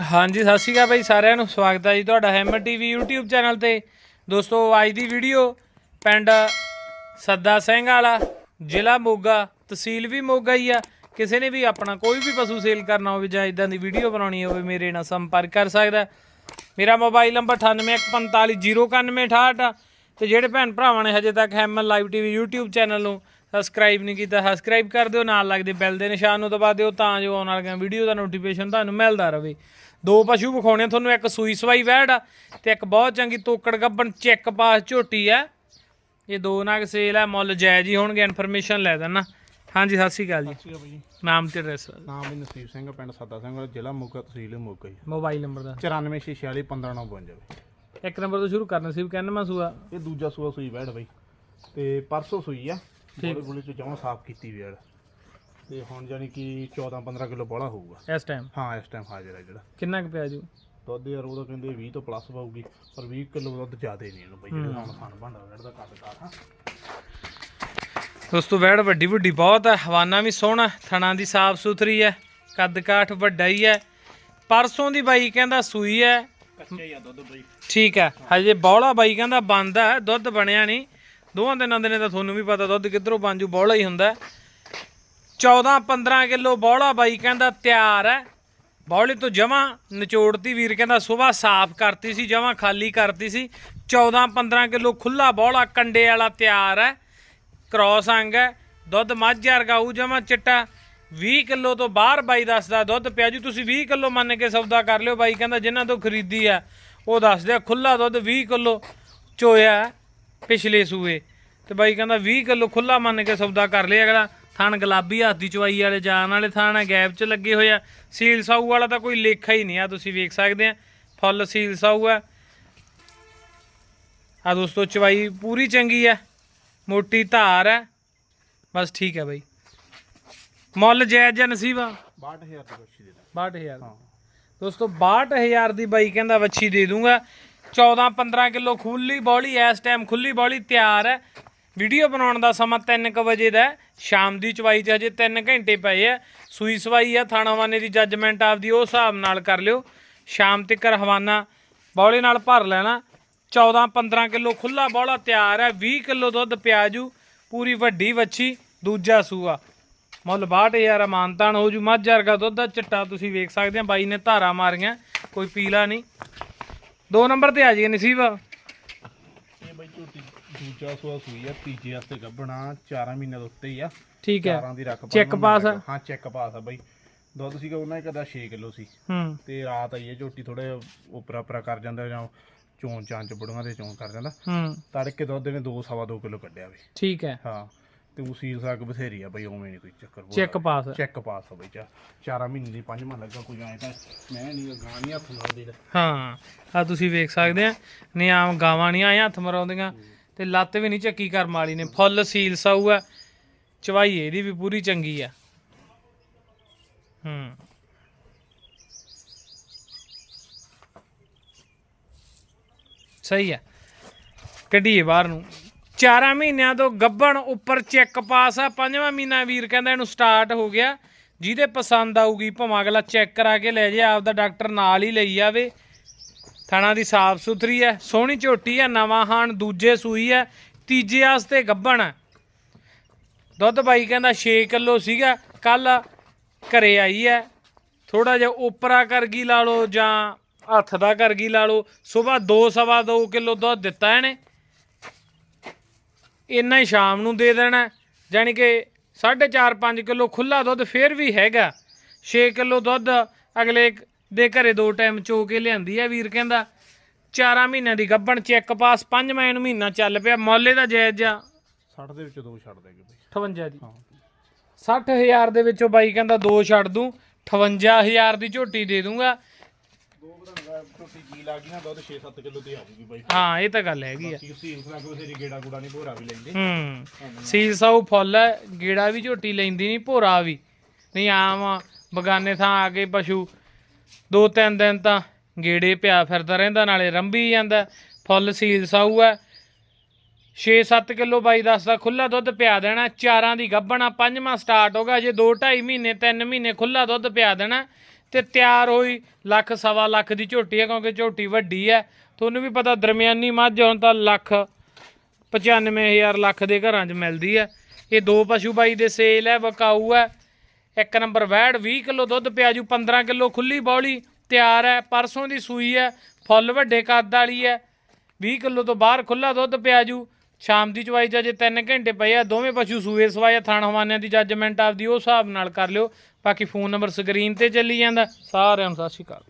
ਹਾਂਜੀ, ਸਤਿ ਸ਼੍ਰੀ ਅਕਾਲ ਬਾਈ ਸਾਰਿਆਂ ਨੂੰ। ਸਵਾਗਤ ਹੈ ਜੀ ਤੁਹਾਡਾ ਹੈਮਰ ਟੀਵੀ YouTube ਚੈਨਲ ਤੇ। ਦੋਸਤੋ, ਅੱਜ ਦੀ ਵੀਡੀਓ ਪਿੰਡ ਸੱਦਾ ਸਿੰਘ ਵਾਲਾ, ਜ਼ਿਲ੍ਹਾ ਮੋਗਾ, ਤਹਿਸੀਲ ਵੀ ਮੋਗਾ ਹੀ ਆ। ਕਿਸੇ ਨੇ ਵੀ ਆਪਣਾ ਕੋਈ ਵੀ ਪਸ਼ੂ ਸੇਲ ਕਰਨਾ ਹੋਵੇ ਜਾਂ ਇਦਾਂ ਦੀ ਵੀਡੀਓ ਬਣਾਉਣੀ ਹੋਵੇ, ਮੇਰੇ ਨਾਲ ਸੰਪਰਕ ਕਰ ਸਕਦਾ। ਮੇਰਾ ਮੋਬਾਈਲ ਨੰਬਰ 9815409168 ਆ। ਤੇ ਜਿਹੜੇ ਭੈਣ ਭਰਾਵਾਂ ਨੇ ਹਜੇ ਤੱਕ hammer live TV YouTube channel ਨੂੰ ਸਬਸਕ੍ਰਾਈਬ ਨਹੀਂ ਕੀਤਾ ਸਬਸਕ੍ਰਾਈਬ ਕਰ ਦਿਓ ਨਾਲ ਲੱਗਦੇ ਬੈਲ ਦੇ ਨਿਸ਼ਾਨ ਨੂੰ ਦਬਾ ਦਿਓ ਤਾਂ ਜੋ ਆਉਣ ਵਾਲੀਆਂ ਵੀਡੀਓ ਦਾ ਨੋਟੀਫਿਕੇਸ਼ਨ ਤੁਹਾਨੂੰ ਮਿਲਦਾ ਰਹੇ। ਦੋ ਪਸ਼ੂ ਵਿਖਾਉਣੇ ਤੁਹਾਨੂੰ ਇੱਕ ਸੂਈ ਸਵਾਈ ਵੈੜ ਆ ਤੇ ਇੱਕ ਬਹੁਤ ਚੰਗੀ ਤੋਕੜ ਗੱਬਣ ਚੈੱਕ ਪਾਸ ਝੋਟੀ ਆ। ਇਹ ਦੋ ਨਾਗ ਸੇਲ ਆ ਮੁੱਲ ਜਾਇਜ਼ ਹੀ ਹੋਣਗੇ ਇਨਫੋਰਮੇਸ਼ਨ ਲੈ ਦੇਣਾ। ਹਾਂਜੀ ਸਤਿ ਸ਼੍ਰੀ ਅਕਾਲ ਜੀ। ਨਾਮ ਤੇ ਐਡਰੈਸ ਨਾਮ ਵੀ ਨਸੀਬ ਸਿੰਘ ਪਿੰਡ ਸਾਦਾ ਸਿੰਘ ਜ਼ਿਲ੍ਹਾ ਮੋਗਾ ਤਹਿਸੀਲ ਮੋਗਾ ਜੀ। ਮੋਬਾਈਲ ਨੰਬਰ ਦਾ। 9446 15952 ਬਈ। ਇੱਕ ਨੰਬਰ ਤੋਂ ਸ਼ੁਰੂ ਕਰਨਾ ਸੀ ਕਹਿੰਦਾ ਮੈਂ ਸੂਆ? ਇਹ ਦੂਜਾ ਸੂਆ ਸੂਈ ਬੈੜ ਬਈ। ਤੇ ਪਰਸੋਂ ਸੂਈ ਆ। ਬੋਲੇ ਬੋਲੇ ਚ ਜਮਾਂ ਸਾਫ਼ ਕੀਤੀ ਬੈੜ ਤੇ ਹੁਣ ਜਾਨੀ ਕਿ 14 15 ਕਿਲੋ ਬੋਲਾ ਹੋਊਗਾ। ਇਸ ਟਾਈਮ ਹਾਂ ਇਸ ਟਾਈਮ ਹਾਜ਼ਰ ਹੈ ਜਿਹੜਾ। ਕਿੰਨਾ ਕੁ ਪਿਆ ਜੂ? ਦੁੱਧ ਯਾਰ ਉਹਦਾ ਕਹਿੰਦੇ 20 ਤੋਂ ਪਲੱਸ ਪਾਊਗੀ ਪਰ 20 ਕਿਲੋ ਦੁੱਧ ਜ਼ਿਆਦਾ ਨਹੀਂ ਇਹਨੂੰ ਬਈ ਜਿਹੜਾ ਹੁਣ ਖਾਣ ਭਾਂਡਾ ਦਾ ਕੱਦ ਕਾਰ ਹਾਂ। ਦੋਸਤੋ ਵੈੜ ਵੱਡੀ ਵੱਡੀ ਬਹੁਤ ਹੈ ਹਵਾਨਾ ਵੀ ਸੋਹਣਾ ਥਣਾ ਦੀ ਸਾਫ਼ ਸੁਥਰੀ ਹੈ ਕੱਦ ਕਾਠ ਵੱਡਾ ਹੀ ਹੈ। ਪਰਸੋਂ ਦੀ ਬਾਈ ਕਹਿੰਦਾ ਸੂਈ ਹੈ। ਕੱਚਾ ਹੀ ਆ ਦੁੱਧ ਬਈ। ਠੀਕ ਹੈ ਹਜੇ ਬੌਲਾ ਬਾਈ ਕਹਿੰਦਾ ਬੰਦ ਹੈ ਦੁੱਧ ਬਣਿਆ ਨਹੀਂ। ਦੋਵਾਂ ਦਿਨਾਂ ਦੇ ਨੇ ਤਾਂ ਤੁਹਾਨੂੰ ਵੀ ਪਤਾ ਦੁੱਧ ਕਿੱਧਰੋਂ ਬਣ ਜੂ ਬੌਲਾ ਹੀ ਹੁੰਦਾ 14 15 ਕਿਲੋ ਬੌਲਾ ਬਾਈ ਕਹਿੰਦਾ ਤਿਆਰ ਹੈ। ਬੌਲੇ ਤੋਂ ਜਮਾ ਨਿਚੋੜਤੀ ਵੀਰ ਕਹਿੰਦਾ ਸਵੇਰ ਸਾਫ਼ ਕਰਤੀ ਸੀ, ਜਮਾ ਖਾਲੀ ਕਰਤੀ ਸੀ। 14 15 ਕਿਲੋ ਖੁੱਲਾ ਬੌਲਾ ਕੰਡੇ ਵਾਲਾ ਤਿਆਰ ਹੈ। ਕ੍ਰੋਸ ਅੰਗ ਹੈ। ਦੁੱਧ ਮੱਝ ਵਰਗਾ ਉਹ ਜਮਾ ਚਿੱਟਾ। 20 ਕਿਲੋ ਤੋਂ ਬਾਹਰ ਬਾਈ ਦੱਸਦਾ ਦੁੱਧ ਪਿਆ ਜੀ, ਤੁਸੀਂ 20 ਕਿਲੋ ਮੰਨ ਕੇ ਸੌਦਾ ਕਰ ਲਿਓ। ਬਾਈ ਕਹਿੰਦਾ ਜਿਨ੍ਹਾਂ ਤੋਂ ਖਰੀਦੀ ਆ ਉਹ ਦੱਸਦੇ ਆ ਖੁੱਲਾ ਦੁੱਧ 20 ਕਿਲੋ ਚੋਇਆ ਪਿਛਲੇ ਸੂਏ। ਤੇ ਬਾਈ ਕਹਿੰਦਾ 20 ਕਿਲੋ ਖੁੱਲਾ ਮੰਨ ਕੇ ਸੌਦਾ ਕਰ ਲਿਆ ਅਗਲਾ। ਥਣ ਗੁਲਾਬੀ ਹੱਥ ਦੀ ਚਵਾਈ ਵਾਲੇ ਜਾਨ ਵਾਲੇ ਥਣ ਆ ਗੈਪ 'ਚ ਲੱਗੇ ਹੋਏ ਆ। ਸੀਲ ਸਾਊ ਵਾਲਾ ਤਾਂ ਕੋਈ ਲੇਖਾ ਹੀ ਨਹੀਂ ਆ ਤੁਸੀਂ ਵੇਖ ਸਕਦੇ ਆ। ਫੁੱਲ ਸੀਲ ਸਾਊ ਆ। ਆ ਦੋਸਤੋ ਚਵਾਈ ਪੂਰੀ ਚੰਗੀ ਆ। ਮੋਟੀ ਧਾਰ ਹੈ ਬਸ ਠੀਕ ਹੈ ਬਾਈ। ਮੁੱਲ ਜਾਇਜ਼ ਜਾਂ ਨਸੀਬਾ 62000 ਦੀ ਬੱਚੀ ਦੇ ਦਾਂ 62000 ਹਾਂ ਦੋਸਤੋ 62000 ਦੀ ਬਾਈ ਕਹਿੰਦਾ ਵੱਛੀ ਦੇ ਦੂੰਗਾ। 14 15 ਕਿਲੋ ਖੁੱਲੀ ਬੌਲੀ, ਇਸ ਟਾਈਮ ਖੁੱਲੀ ਬੌਲੀ ਤਿਆਰ ਹੈ। ਵੀਡੀਓ ਬਣਾਉਣ ਦਾ ਸਮਾਂ 3:00 ਵਜੇ ਦਾ ਸ਼ਾਮ ਦੀ ਚਵਾਈ 'ਚ ਹਜੇ 3 ਘੰਟੇ ਪਏ ਆ। ਸੂਈ ਸਵਾਈ ਆ ਥਾਣਾਵਾਨੇ ਦੀ ਜੱਜਮੈਂਟ ਆਪਦੀ ਉਹ ਹਿਸਾਬ ਨਾਲ ਕਰ ਲਿਓ। ਸ਼ਾਮ ਤੱਕ ਹਵਾਨਾ ਬੌਲੇ ਨਾਲ ਭਰ ਲੈਣਾ। 14 15 ਕਿਲੋ ਖੁੱਲਾ ਬੌਲਾ ਤਿਆਰ ਹੈ। 20 ਕਿਲੋ ਦੁੱਧ ਪਿਆਜੂ, ਪੂਰੀ ਵੱਡੀ ਵੱਛੀ, ਦੂਜਾ ਸੂਆ। ਮੁੱਲ 62000 ਮਾਨਤਾਨ ਹੋ ਜੂ। ਮੱਝ ਵਰਗਾ ਦੁੱਧ ਦਾ ਚਿੱਟਾ ਤੁਸੀਂ ਵੇਖ ਸਕਦੇ ਆ। ਬਾਈ ਨੇ ਧਾਰਾ ਮਾਰੀਆਂ, ਕੋਈ ਪੀਲਾ ਨਹੀਂ। ਦੋ ਨੰਬਰ ਤੇ ਆ ਜੀ ਨਸੀਬ। ਇਹ ਬਈ ਝੋਟੀ ਦੂਜਾ ਸੂਆ ਸੂਈ ਆ ਤੀਜੇ ਵਾਸਤੇ ਗੱਭਣਾ 4 ਮਹੀਨਿਆਂ ਦੇ ਉੱਤੇ ਹੀ ਆ। ਠੀਕ ਹੈ। 4 ਦੀ ਰੱਖ ਚੈੱਕ ਪਾਸ ਆ? ਹਾਂ ਚੈੱਕ ਪਾਸ ਆ ਬਈ। ਦੁੱਧ ਸੀਗਾ ਉਹਨਾਂ ਕਦਾ 6 ਕਿਲੋ ਸੀ। ਹੂੰ। ਤੇ ਰਾਤ ਆਈ ਹੈ ਝੋਟੀ ਥੋੜੇ ਉਪਰਾ ਉਪਰਾ ਕਰ ਜਾਂਦਾ ਜਾਂ ਚੋਂ ਚਾਂ ਚ ਬੁੜੀਆਂ ਦੇ ਚੋਂ ਕਰ ਜਾਂਦਾ। ਹੂੰ। ਤੜਕੇ ਦੁੱਧ ਨੇ 2 ਸਵਾ 2 ਕਿਲੋ ਕੱਢਿਆ ਵੇ ਠੀਕ ਹੈ। ਹਾਂ। ਤੇ ਉਹ ਸੀਲ ਸਾਗ ਬਥੇਰੀ ਆ ਬਈ ਉਵੇਂ ਨਹੀਂ ਕੋਈ ਚੱਕਰ ਚੈੱਕ ਪਾਸ ਚੈੱਕ ਪਾਸ ਆ ਬਈ ਚਾ 4 ਮਹੀਨੇ ਦੀ ਪੰਜਵਾਂ ਲੱਗਾ ਕੋਈ ਐ ਤਾਂ ਮੈਂ ਨਹੀਂ ਗਾਂ ਨਹੀਂ ਹੱਥ ਦਾ ਹਾਂ ਆ ਤੁਸੀਂ ਵੇਖ ਸਕਦੇ ਆ ਨਹੀਂ ਆਮ ਗਾਵਾਂ ਨਹੀਂ ਆਏ ਹੱਥ ਮਰਾਉਂਦੀਆਂ ਤੇ ਲੱਤ ਵੀ ਨਹੀਂ ਚੱਕੀ ਕਰਮ ਵਾਲੀ ਨੇ ਫੁੱਲ ਸੀਲ ਸਾਊ ਆ ਚਵਾਈ ਇਹਦੀ ਵੀ ਪੂਰੀ ਚੰਗੀ ਆ। ਹੂੰ। ਸਹੀ ਆ। ਕੱਢੀਏ ਬਾਹਰ ਨੂੰ। ਚਾਰਾਂ ਮਹੀਨਿਆਂ ਤੋਂ ਗੱਭਣ ਉੱਪਰ ਚੈੱਕ ਪਾਸ ਆ। ਪੰਜਵਾਂ ਮਹੀਨਾ ਵੀਰ ਕਹਿੰਦਾ ਇਹਨੂੰ ਸਟਾਰਟ ਹੋ ਗਿਆ। ਜਿਹਦੇ ਪਸੰਦ ਆਊਗੀ, ਭਾਵੇਂ ਅਗਲਾ ਚੈੱਕ ਕਰਾ ਕੇ ਲੈ ਜੇ, ਆਪਦਾ ਡਾਕਟਰ ਨਾਲ ਹੀ ਲਈ ਆਵੇ। ਥਣਾ ਦੀ ਸਾਫ਼ ਸੁਥਰੀ ਹੈ, ਸੋਹਣੀ ਝੋਟੀ ਹੈ, ਨਵਾਂ ਹਾਣ ਦੂਜੇ ਸੂਈ ਹੈ, ਤੀਜੇ ਵਾਸਤੇ ਗੱਭਣ ਹੈ ਦੁੱਧ ਬਾਈ ਕਹਿੰਦਾ 6 ਕਿਲੋ ਸੀਗਾ, ਕੱਲ ਘਰੇ ਆਈ ਹੈ। ਥੋੜਾ ਜਿਹਾ ਉਪਰਾ ਕਰਗੀ ਲਾ ਲਓ ਜਾਂ ਹੱਥ ਦਾ ਕਰਗੀ ਲਾ ਲਓ। ਸਵੇਰ 2 ਸਵਾ 2 ਕਿਲੋ ਦੁੱਧ ਦਿੱਤਾ ਇਹਨੇ। ਇੰਨਾ ਹੀ ਸ਼ਾਮ ਨੂੰ ਦੇ ਦੇਣਾ। ਜਾਣੀ ਕਿ 4.5 5 ਕਿਲੋ ਖੁੱਲਾ ਦੁੱਧ ਫੇਰ ਵੀ ਹੈਗਾ। 6 ਕਿਲੋ ਦੁੱਧ ਅਗਲੇ ਦੇ ਘਰੇ ਦੋ ਟਾਈਮ ਚੋ ਕੇ ਲਿਆਂਦੀ ਹੈ ਵੀਰ ਕਹਿੰਦਾ। 4 ਮਹੀਨਿਆਂ ਦੀ ਗੱਭਣ ਚੈੱਕ ਪਾਸ ਪੰਜਵਾਂ ਇਹਨੂੰ ਮਹੀਨਾ ਚੱਲ ਪਿਆ। ਮੁੱਲ ਇਹਦਾ ਜਾਇਜ਼ ਆ। 60 ਦੇ ਵਿੱਚ ਦੋ ਛੱਡ ਦੇਗੇ ਬਈ। 58 ਦੀ। ਹਾਂ। 60000 ਦੇ ਵਿੱਚੋਂ ਬਾਈ ਕਹਿੰਦਾ ਦੋ ਛੱਡ ਦੂੰ। 58000 ਦੀ ਝੋਟੀ ਦੇ ਦੂੰਗਾ। ਦੋ ਬਰਾਂ ਝੋਟੀ ਜੀ ਲੱਗ ਗਈ ਨਾ ਦੁੱਧ 6-7 ਕਿਲੋ ਤੇ ਆ ਜੂਗੀ ਬਈ। ਹਾਂ ਇਹ ਤਾਂ ਗੱਲ ਹੈਗੀ ਆ। ਸੀਲ ਗੇੜਾ ਗੂੜਾ ਨਹੀਂ ਭੋਰਾ ਵੀ ਲੈਂਦੇ। ਹੂੰ। ਸੀਲ ਸਾਊ ਫੁੱਲ ਹੈ ਗੇੜਾ ਵੀ ਝੋਟੀ ਲੈਂਦੀ ਨਹੀਂ ਭੋਰਾ ਵੀ। ਨਹੀਂ ਆਮ ਬਗਾਨੇ ਥਾਂ ਆ ਕੇ ਪਸ਼ੂ ਦੋ ਤਿੰਨ ਦਿਨ ਤਾਂ ਗੇੜੇ ਪਿਆ ਫਿਰਦਾ ਰਹਿੰਦਾ ਨਾਲੇ ਰੰਬੀ ਜਾਂਦਾ। ਫੁੱਲ ਸੀਲ ਸਾਊ ਹੈ। 6-7 ਕਿਲੋ ਬਾਈ ਦੱਸਦਾ ਖੁੱਲਾ ਦੁੱਧ ਪਿਆ ਦੇਣਾ ਚਾਰਾਂ ਦੀ ਗੱਭਣਾ ਪੰਜਵਾਂ ਸਟਾਰਟ ਹੋਗਾ ਜੇ 2-2.5 ਮਹੀਨੇ 3 ਮਹੀਨੇ ਖੁੱਲਾ ਦੁੱਧ ਪਿਆ ਦੇਣਾ ਤੇ ਤਿਆਰ ਹੋਈ। ਲੱਖ, ਸਵਾ ਲੱਖ ਦੀ ਝੋਟੀ ਹੈ, ਕਿਉਂਕਿ ਝੋਟੀ ਵੱਡੀ ਹੈ। ਤੁਹਾਨੂੰ ਵੀ ਪਤਾ ਦਰਮਿਆਨੀ ਮੱਝ ਹੁਣ ਤਾਂ ਲੱਖ 95000 ਲੱਖ ਦੇ ਘਰਾਂ 'ਚ ਮਿਲਦੀ ਹੈ। ਇਹ ਦੋ ਪਸ਼ੂ ਬਾਈ ਦੇ ਸੇਲ ਹੈ, ਵਕਾਊ ਹੈ। ਇੱਕ ਨੰਬਰ ਵੈੜ 20 ਕਿਲੋ ਦੁੱਧ ਪਿਆਜੂ 15 ਕਿਲੋ ਖੁੱਲੀ ਬੌਲੀ, ਤਿਆਰ ਹੈ। ਪਰਸੋਂ ਦੀ ਸੂਈ ਹੈ, ਫੁੱਲ ਵੱਡੇ ਕੱਦ ਵਾਲੀ ਹੈ। 20 ਕਿਲੋ ਤੋਂ ਬਾਹਰ ਖੁੱਲਾ ਦੁੱਧ ਪਿਆਜੂ ਸ਼ਾਮ ਦੀ ਚਵਾਈ 'ਚ ਅਜੇ 3 ਘੰਟੇ ਪਏ ਆ। ਦੋਵੇਂ ਪਸ਼ੂ ਸੂਏ ਸਵਾਇਆ ਥਾਣ ਹਵਾਨਿਆਂ ਦੀ ਜੱਜਮੈਂਟ ਆਪਦੀ ਉਹ ਹਿਸਾਬ ਨਾਲ ਕਰ ਲਿਓ। ਬਾਕੀ ਫੋਨ ਨੰਬਰ ਸਕਰੀਨ ਤੇ ਚੱਲੀ ਜਾਂਦਾ। ਸਾਰਿਆਂ ਨੂੰ ਸਤਿ ਸ਼੍ਰੀ ਅਕਾਲ।